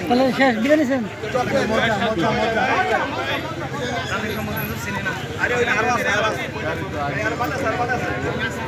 তাহলে শেষ দিয়ে নিছেন? এই বৃষ্টি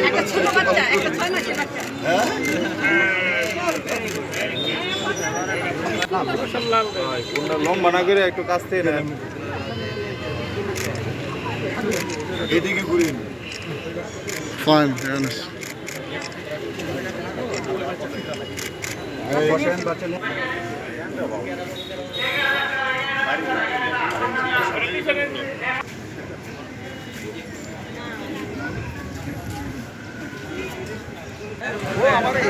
একটা ছোট বাচ্চা একটা ছয় মাসের বাচ্চা। লম্বা না করে একটু কাছ থেকে নেন। এদিকে ঘুরিয়ে Fine, বসেন বাচ্চা আমাদের